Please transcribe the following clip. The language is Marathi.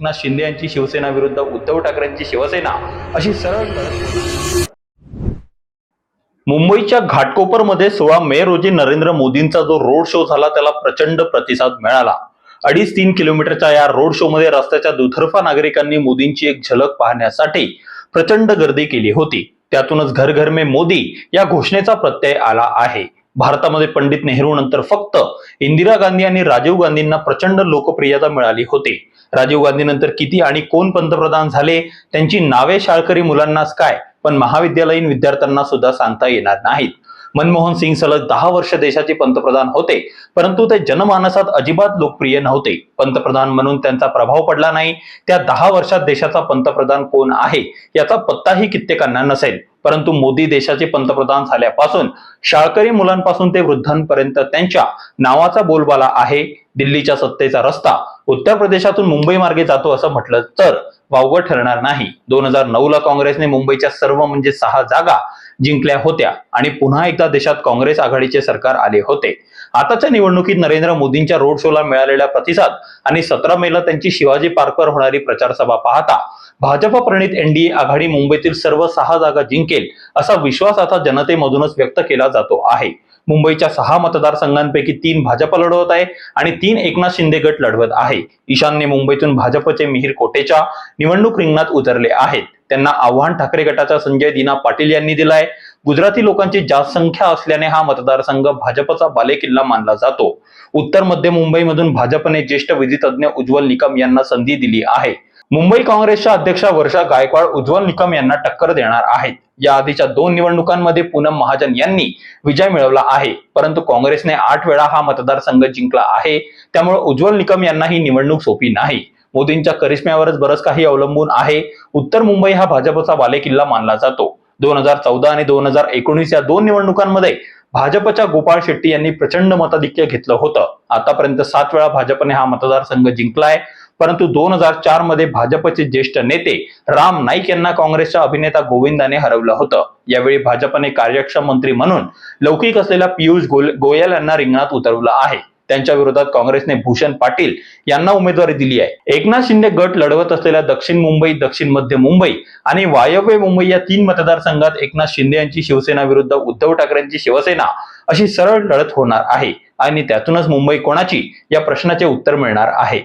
एकनाथ शिंदे यांची शिवसेना विरुद्ध उद्धव ठाकरेंची शिवसेना अशी सरळ मुंबईच्या घाटकोपरमध्ये सोळा मे रोजी नरेंद्र मोदींचा जो रोड शो झाला त्याला प्रचंड प्रतिसाद मिळाला. अडीच तीन किलोमीटरच्या या रोड शो मध्ये रस्त्याच्या दुतर्फा नागरिकांनी मोदींची एक झलक पाहण्यासाठी प्रचंड गर्दी केली होती. त्यातूनच घर घर मे मोदी या घोषणेचा प्रत्यय आला आहे. भारतामध्ये पंडित नेहरू नंतर फक्त इंदिरा गांधी आणि राजीव गांधींना प्रचंड लोकप्रियता मिळाली होती. राजीव गांधी नंतर किती आणि कोण पंतप्रधान झाले? त्यांची नावे शाळकरी मुलांनाच काय? पण महाविद्यालयीन विद्यार्थ्यांना सुद्धा सांगता येणार नाहीत. मनमोहन सिंग सलग दहा वर्ष देशाचे पंतप्रधान होते परंतु ते जनमानसात अजिबात लोकप्रिय नव्हते. पंतप्रधान म्हणून त्यांचा प्रभाव पडला नाही. त्या दहा वर्षात देशाचा पंतप्रधान कोण आहे? याचा पत्ताही कित्येकांना नसेल. परंतु मोदी देशाचे पंतप्रधान झाल्यापासून शाळकरी मुलांपासून ते वृद्धांपर्यंत त्यांच्या नावाचा बोलबाला आहे. दिल्लीच्या सत्तेचा रस्ता उत्तर प्रदेशातून मुंबई मार्गे जातो असं म्हटलं तर वावगं ठरणार नाही. दोन हजार नऊ ला काँग्रेसने मुंबईच्या सर्व म्हणजे सहा जागा जिंकल्या होत्या. आणि पुन्हा एकदा देशात काँग्रेस आघाडीचे सरकार आले होते. आताच्या निवडणुकीत नरेंद्र मोदींच्या रोड शोला मिळालेला प्रतिसाद आणि सतरा मेला त्यांची शिवाजी पार्कवर होणारी प्रचारसभा पाहता भाजप प्रणित एनडीए आघाडी मुंबईतील सर्व सहा जागा जिंकेल असा विश्वास आता जनतेमधूनच व्यक्त केला जातो आहे. मुंबईच्या सहा मतदारसंघांपैकी तीन भाजप लढवत आहे आणि तीन एकनाथ शिंदे गट लढवत आहे. ईशान्य मुंबईतून भाजपचे मिहीर कोटेचा निवडणूक रिंगणात उतरले आहेत. त्यांना आव्हान ठाकरे गटाचा संजय दिना पाटील यांनी दिलाय. गुजराती लोकांची जास्त संख्या असल्याने हा मतदारसंघ भाजपचा बालेकिल्ला मानला जातो. उत्तर मध्य मुंबईमधून भाजपने ज्येष्ठ विधितज्ञ उज्ज्वल निकम यांना संधी दिली आहे. मुंबई काँग्रेसच्या अध्यक्षा वर्षा गायकवाड उज्ज्वल निकम यांना टक्कर देणार आहेत. या आधीच्या दोन निवडणुकांमध्ये पूनम महाजन यांनी विजय मिळवला आहे. परंतु काँग्रेसने आठ वेळा हा मतदारसंघ जिंकला आहे. त्यामुळे उज्ज्वल निकम यांना ही निवडणूक सोपी नाही. मोदींच्या करिश्म्यावरच बरंच काही अवलंबून आहे. उत्तर मुंबई हा भाजपचा बालेकिल्ला मानला जातो. दोन हजार चौदा आणि दोन हजार एकोणीस या दोन निवडणुकांमध्ये भाजपच्या गोपाळ शेट्टी यांनी प्रचंड मताधिक्य घेतलं होतं. आतापर्यंत सात वेळा भाजपने हा मतदारसंघ जिंकलाय. परंतु दोन हजार चारमध्ये भाजपचे ज्येष्ठ नेते राम नाईक यांना काँग्रेसच्या अभिनेता गोविंदाने हरवलं होतं. यावेळी भाजपने कार्यक्षम मंत्री म्हणून लौकिक असलेल्या पियुष गोयल यांना रिंगणात उतरवलं आहे. त्यांच्या विरोधात काँग्रेसने भूषण पाटील यांना उमेदवारी दिली आहे. एकनाथ शिंदे गट लढवत असलेल्या दक्षिण मुंबई दक्षिण मध्य मुंबई आणि वायव्य मुंबई या तीन मतदारसंघात एकनाथ शिंदे यांची शिवसेना विरुद्ध उद्धव ठाकरेंची शिवसेना अशी सरळ लढत होणार आहे आणि त्यातूनच मुंबई कोणाची या प्रश्नाचे उत्तर मिळणार आहे.